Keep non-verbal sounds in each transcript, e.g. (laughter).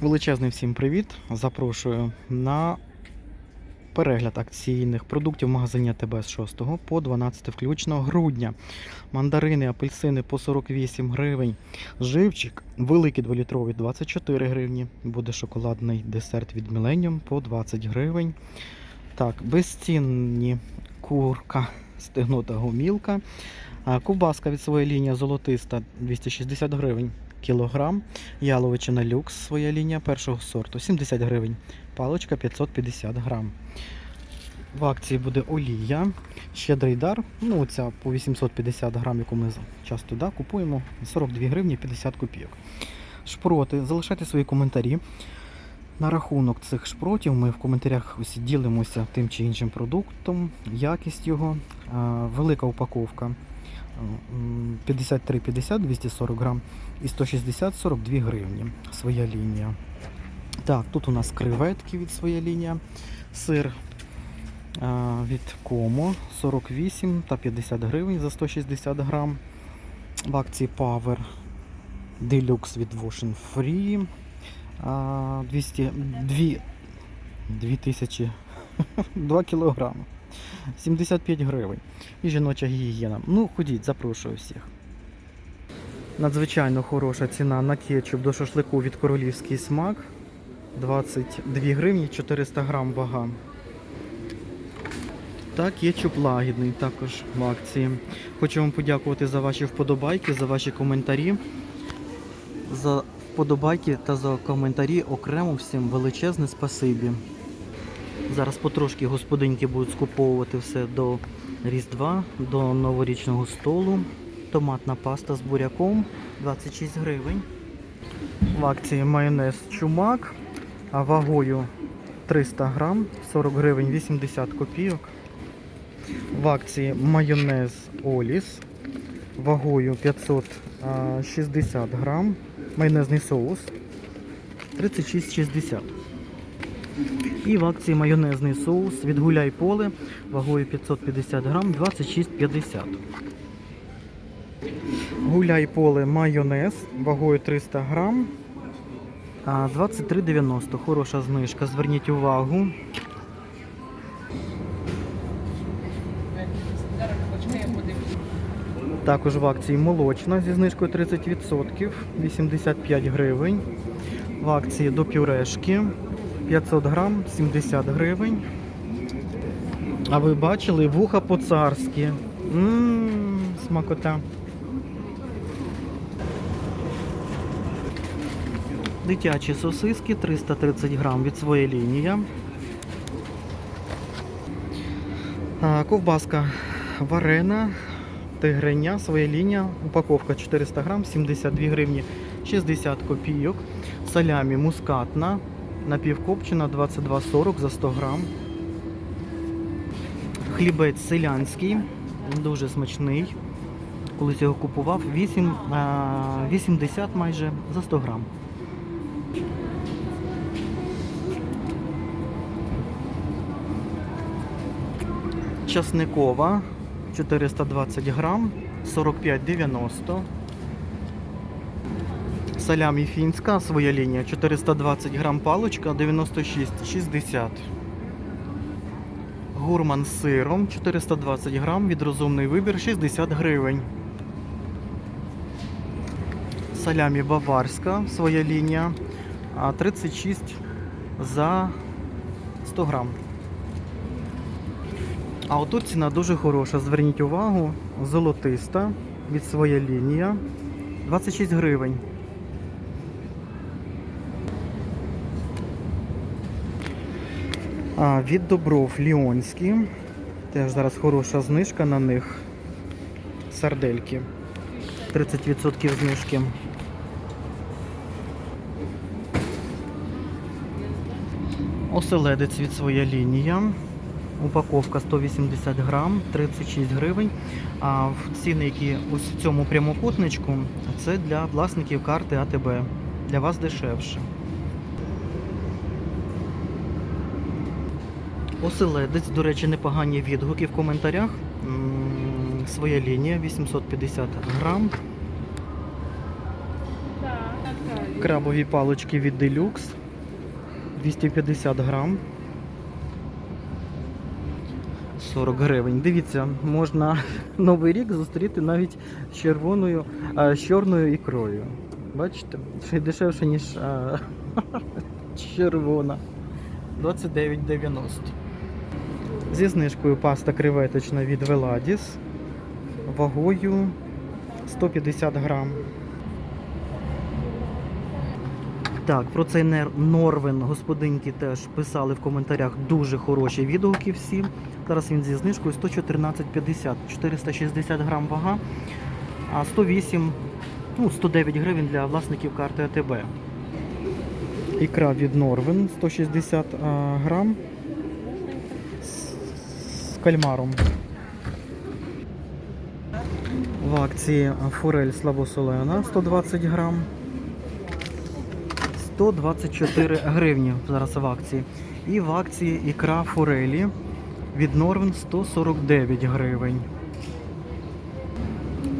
Величезний всім привіт! Запрошую на перегляд акційних продуктів магазині АТБ з 6 по 12 включно грудня. Мандарини, апельсини по 48 гривень. Живчик великий 2-літровий 24 гривні. Буде шоколадний десерт від Millennium по 20 гривень. Так, безцінні курка, стегнота гомілка. А, Ковбаска від своєї лінії золотиста 260 гривень кілограм. Яловичина люкс, своя лінія першого сорту 70 гривень. Паличка 550 грам. В акції буде олія, щедрий дар. Ну, ця по 850 грам, яку ми часто да, купуємо. 42 гривні 50 копійок. Шпроти. Залишайте свої коментарі. На рахунок цих шпротів ми в коментарях усі ділимося тим чи іншим продуктом, якість його, велика упаковка. м, 53,50 240 грам і 160 42 гривні. Своя лінія. Так, тут у нас креветки від своя лінія, сир а, від Комо 48 та 50 гривень за 160 грам. В акції Power Deluxe від Wash Free а, 200, 2, 2000 2 кілограми. 75 гривень. І жіноча гігієна. Ну, ходіть, запрошую всіх. Надзвичайно хороша ціна на кетчуп до шашлику від королівський смак. 22 гривні 400 грам вага. Та кетчуп лагідний також в акції. Хочу вам подякувати за ваші вподобайки, за ваші коментарі. За вподобайки та за коментарі окремо всім величезне спасибі. Зараз потрошки господинки будуть скуповувати все до Різдва, до новорічного столу. Томатна паста з буряком 26 гривень. В акції майонез чумак, вагою 300 грам, 40 гривень 80 копійок. В акції майонез Оліс вагою 560 грам. Майонезний соус 36,60. І в акції майонезний соус від гуляй поле вагою 550 грам 26,50. Гуляй поле майонез вагою 300 грам 23,90. Хороша знижка. Зверніть увагу. Також в акції молочна зі знижкою 30%, 85 гривень. В акції до пюрешки 500 грам, 70 гривень. А ви бачили вуха по-царськи. Ммм, смакота. Дитячі сосиски 330 грам від своєї лінії. Ковбаска варена, тигреня, своя лінія, упаковка 400 грам, 72 гривні 60 копійок. Салямі мускатна, напівкопчена 22,40 за 100 грам. Хлібець селянський, дуже смачний. Колись його купував 8, 80 майже за 100 грам. Часникова 420 грам, 45,90. Салямі фінська, своя лінія, 420 грам паличка, 96,60. Гурман з сиром, 420 грам, від розумний вибір, 60 гривень. Салямі баварська, своя лінія, 36 за 100 грам. А отут ціна дуже хороша. Зверніть увагу, золотиста від своя лінія. 26 гривень. А, від добров Ліонські. Теж зараз хороша знижка на них. Сардельки. 30% знижки. Оселедець від своя лінія. Упаковка 180 грам, 36 гривень. А ціни, які ось в цьому прямокутничку, це для власників карти АТБ. Для вас дешевше. Оселедець, до речі, непогані відгуки в коментарях. Своя лінія 850 грам. Крабові палочки від Deluxe 250 грам. 40 гривень. Дивіться, можна (laughs) Новий рік зустріти навіть з червоною, а, з чорною ікрою. Бачите? Ще дешевше, ніж а, (laughs) червона. 29,90. Зі знижкою паста креветочна від Veladis вагою 150 грам. Так, про цей Норвен господинки теж писали в коментарях дуже хороші відгуки всі. Зараз він зі знижкою 114,50, 460 грам вага, а 108, ну 109 гривень для власників карти АТБ. Ікра від Норвен 160 а, грам з кальмаром. В акції форель слабосолена 120 грам. 124 гривні зараз в акції. І в акції ікра форелі від Норвен 149 гривень.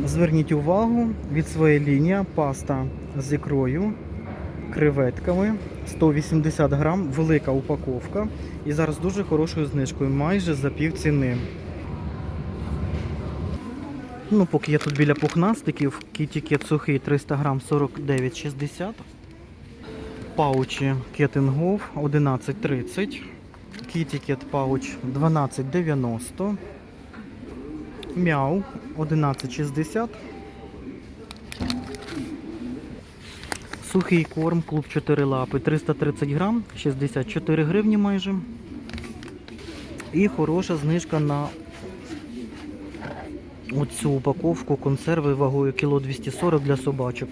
Зверніть увагу, від своєї лінії паста з ікрою, креветками 180 грам, велика упаковка. І зараз дуже хорошою знижкою, майже за пів ціни. Ну, поки я тут біля пухнастиків, кітікет сухий 300 грам 49,60. Паучі Кетингов 11.30. Кітікет пауч 12.90. Мяу 11.60. Сухий корм, клуб 4 лапи 330 грам, 64 гривні майже. І хороша знижка на оцю упаковку консерви вагою кіло 240 для собачок.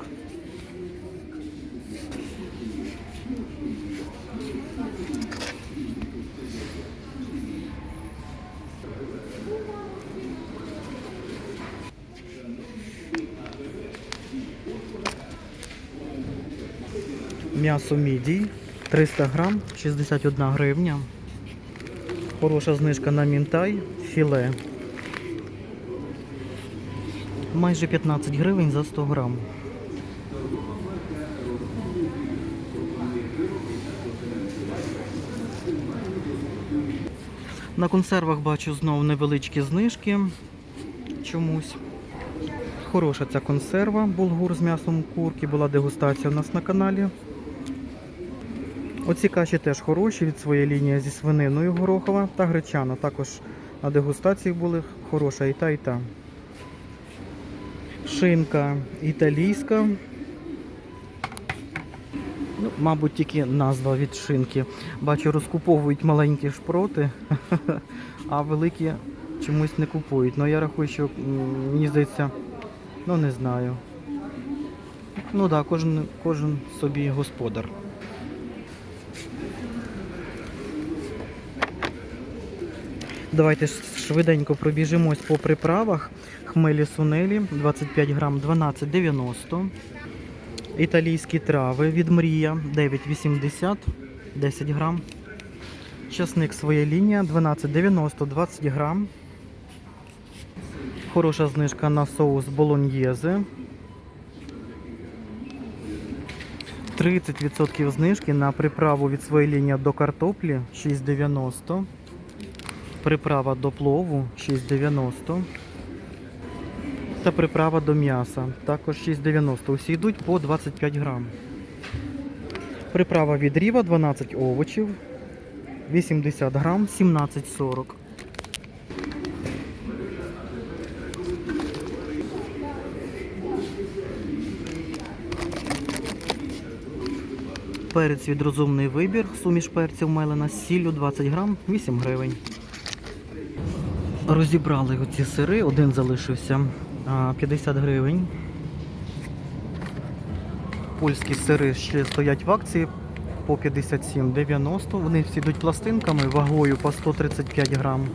М'ясо мідій 300 грам, 61 гривня. Хороша знижка на мінтай, філе. Майже 15 гривень за 100 грам. На консервах бачу знову невеличкі знижки чомусь. Хороша ця консерва, булгур з м'ясом курки, була дегустація у нас на каналі. Оці каші теж хороші від своєї лінії зі свининою горохова та гречана. Також на дегустації були хороша і та, і та. Шинка італійська. Ну, мабуть, тільки назва від шинки. Бачу, розкуповують маленькі шпроти, (laughs) а великі чомусь не купують. Ну я рахую, що мені здається, ну не знаю. Ну так, да, кожен, кожен собі господар. Давайте швиденько пробіжимось по приправах. Хмелі сунелі 25 грам 12,90. Італійські трави від Мрія 9,80 10 грам. Часник своя лінія 12,90 20 грам. Хороша знижка на соус болоньєзе. 30% знижки на приправу від своєї лінії до картоплі 6,90. Приправа до плову 6,90. Та приправа до м'яса також 6,90. Усі йдуть по 25 грам. Приправа від ріва 12 овочів. 80 грам 17,40. Перець від розумний вибір. Суміш перців мелена з сіллю 20 грам 8 гривень. Розібрали оці сири, один залишився 50 гривень. Польські сири ще стоять в акції по 57,90. Вони всі йдуть пластинками вагою по 135 грам.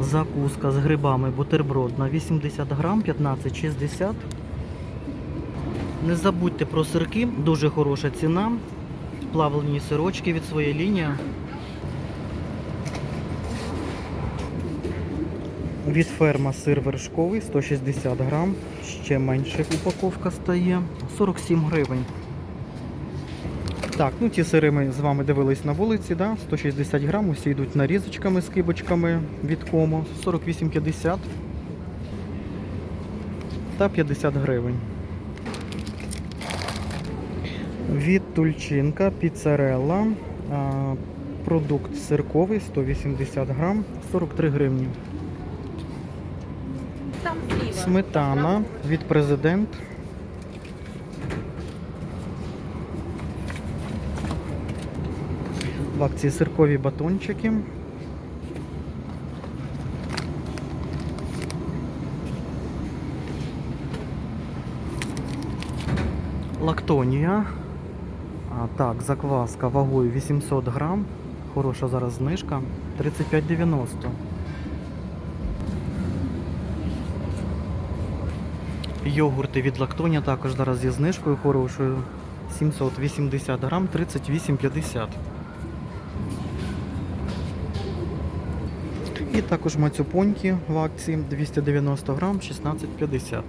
Закуска з грибами бутерброд на 80 грам 15,60. Не забудьте про сирки, дуже хороша ціна. Плавлені сирочки від своєї лінії. Від ферма сир вершковий 160 грам. Ще менше упаковка стає. 47 гривень. Так, ну ті сири ми з вами дивились на вулиці, да? 160 грам, усі йдуть нарізочками з кибочками від кому. 48,50 та 50 гривень. Від тульчинка піцерелла. Продукт сирковий 180 грам, 43 гривні. Сметана від президент. В акції сиркові батончики. Лактонія. А, так, закваска вагою 800 грам. Хороша зараз знижка. 35,90. Йогурти від лактоня також зараз зі знижкою хорошою. 780 грам, 38,50. І також мацюпоньки в акції 290 грам, 16,50.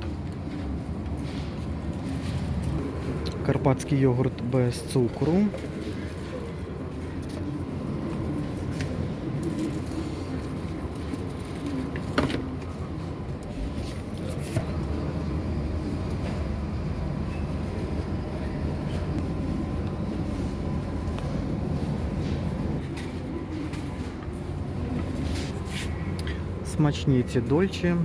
Карпатський йогурт без цукру. Смачні ці дольчі.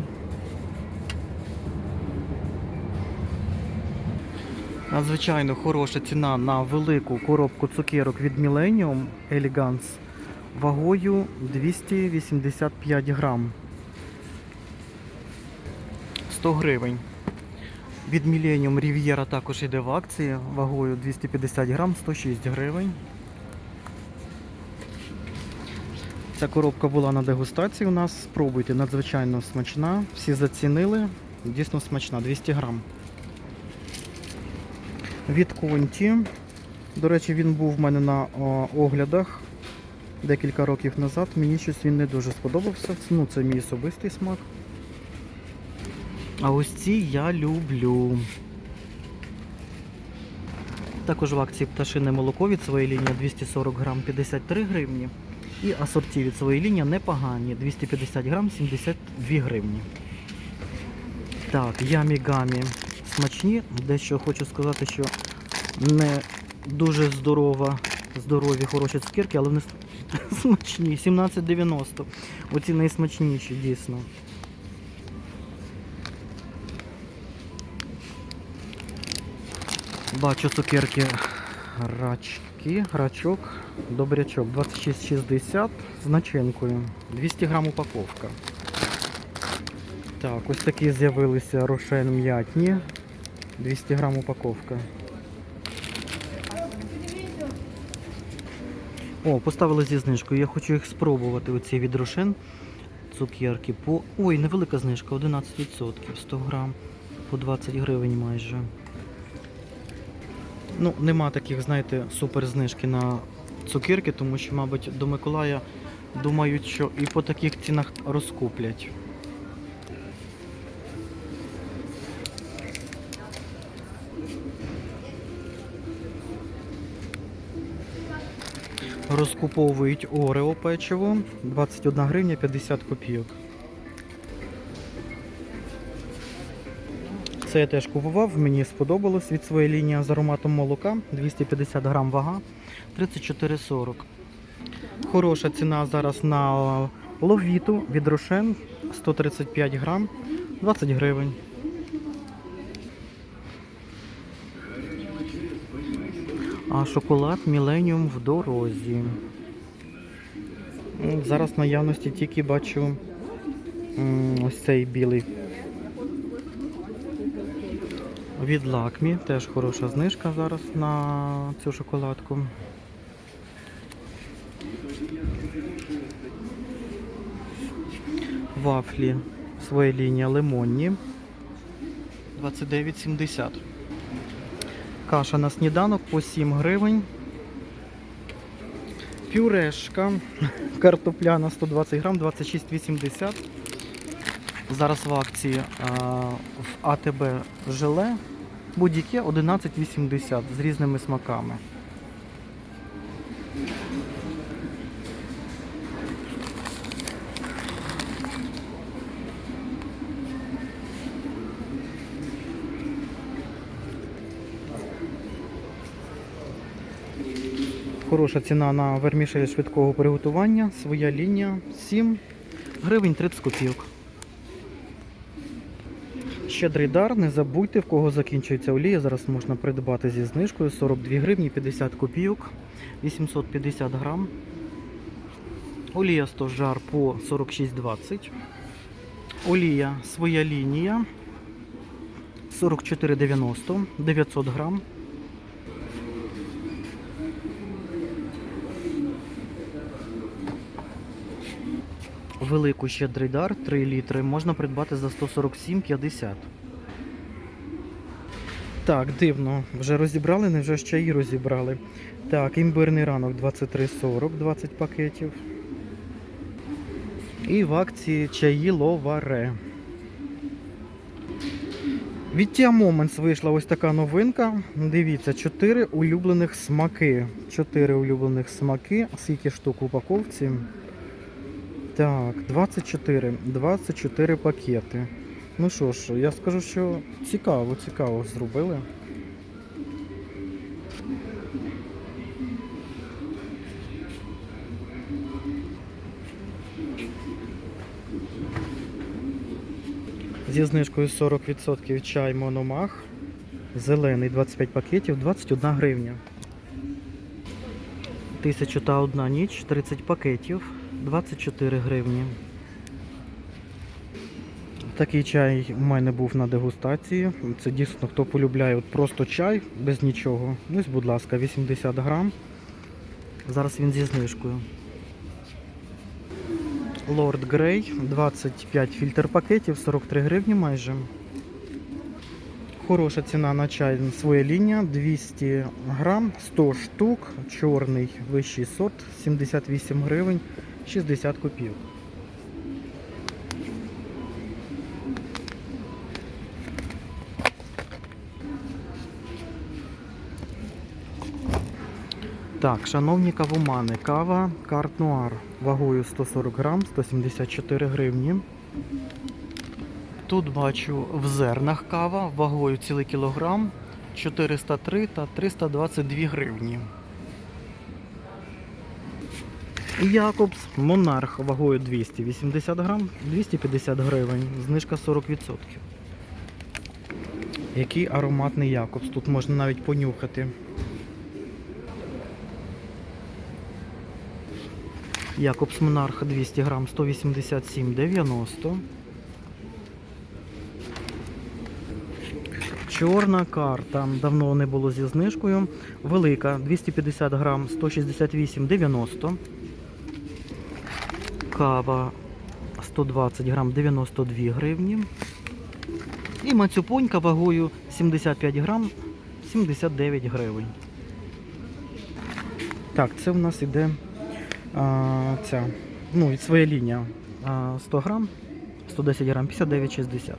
Надзвичайно хороша ціна на велику коробку цукерок від Millennium Elegance вагою 285 грам. 100 гривень. Від Millennium Riviera також йде в акції вагою 250 грам, 106 гривень. Ця коробка була на дегустації у нас. Спробуйте, надзвичайно смачна. Всі зацінили. Дійсно смачна, 200 грам. Від Конті. До речі, він був в мене на оглядах декілька років назад. Мені щось він не дуже сподобався. Ну, це мій особистий смак. А ось ці я люблю. Також в акції пташине молоко від своєї лінії 240 грам 53 гривні. І асорті від своєї лінії непогані. 250 грам 72 гривні. Так, ямі-гамі смачні. Дещо хочу сказати, що не дуже здорова, здорові, хороші цукерки, але вони (laughs) смачні. 17,90. Оці найсмачніші, дійсно. Бачу цукерки рачки, рачок, добрячок 26,60 з начинкою. 200 грам упаковка. Так, ось такі з'явилися рошен м'ятні. 200 грам упаковка. О, поставили зі знижкою. Я хочу їх спробувати. Оці від рошен. Цукерки по. Ой, невелика знижка, 11%, 100 грам, по 20 гривень майже. Ну, нема таких, знаєте, супер знижки на цукерки, тому що, мабуть, до Миколая думають, що і по таких цінах розкуплять. Розкуповують Орео печиво 21 гривня 50 копійок. Це я теж купував, мені сподобалось від своєї лінії з ароматом молока. 250 грам вага, 34,40. Хороша ціна зараз на ловіту від Рошен 135 грам, 20 гривень. А шоколад Millennium в дорозі. Зараз наявності тільки бачу ось цей білий від Лакмі. Теж хороша знижка зараз на цю шоколадку. Вафлі своя лінія лимонні. 29,70. Каша на сніданок по 7 гривень. Пюрешка картопляна 120 грам, 26,80. Зараз в акції а, в АТБ желе будь-яке 11,80 з різними смаками. Хороша ціна на вермішель швидкого приготування. Своя лінія 7 гривень 30 копійок. Щедрий дар, не забудьте, в кого закінчується олія. Зараз можна придбати зі знижкою 42 гривні 50 копійок, 850 грам. Олія 100 жар по 46,20. Олія своя лінія 44,90, 900 грам. Велику щедрий дар 3 літри можна придбати за 147,50. Так, дивно, вже розібрали, невже ще і розібрали. Так, імбирний ранок 23,40, 20 пакетів. І в акції чаї ловаре. Від Tia Moments вийшла ось така новинка. Дивіться, 4 улюблених смаки. 4 улюблених смаки. Скільки штук в упаковці? Так, 24. 24 пакети. Ну що ж, я скажу, що цікаво, цікаво зробили. Зі знижкою 40% чай Мономах. Зелений 25 пакетів, 21 гривня. 1001 ніч, 30 пакетів, 24 гривні. Такий чай у мене був на дегустації. Це дійсно хто полюбляє от просто чай без нічого. Ось, будь ласка, 80 грам. Зараз він зі знижкою. Лорд Грей, 25 фільтр пакетів, 43 гривні майже. Хороша ціна на чай своя лінія, 200 грам, 100 штук, чорний вищий сорт, 78 гривень, 60 копійок. Так, шановні кавомани, кава Карт Нуар вагою 140 грам, 174 гривні. Тут бачу в зернах кава вагою цілий кілограм 403 та 322 гривні. І Якобс Монарх вагою 280 грам, 250 гривень, знижка 40%. Який ароматний Якобс, тут можна навіть понюхати. Якобс Монарх 200 грам 187,90. Чорна карта. Давно не було зі знижкою. Велика 250 грам 168,90. Кава 120 грам 92 гривні. І мацюпонька вагою 75 грам 79 гривень. Так, це в нас іде а, ця, ну, своя лінія а, 100 грам, 110 грам, 59,60.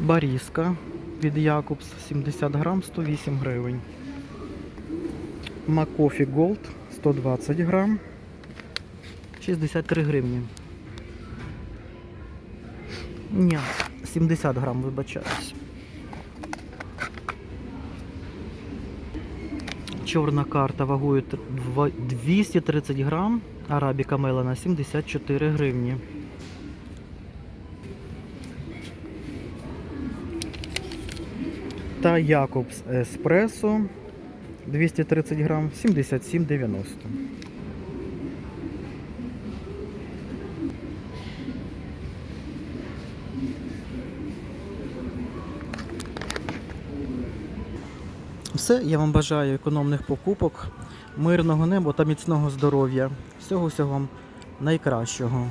Баріска від Якобс 70 грам, 108 гривень. Макофі Голд 120 грам, 63 гривні. Ні, 70 грам, вибачаюсь. Чорна карта вагою 230 грам, арабіка мелена 74 гривні. Та Якобс Еспресо 230 грам 77,90. Все, я вам бажаю економних покупок, мирного неба та міцного здоров'я. Всього всього вам найкращого.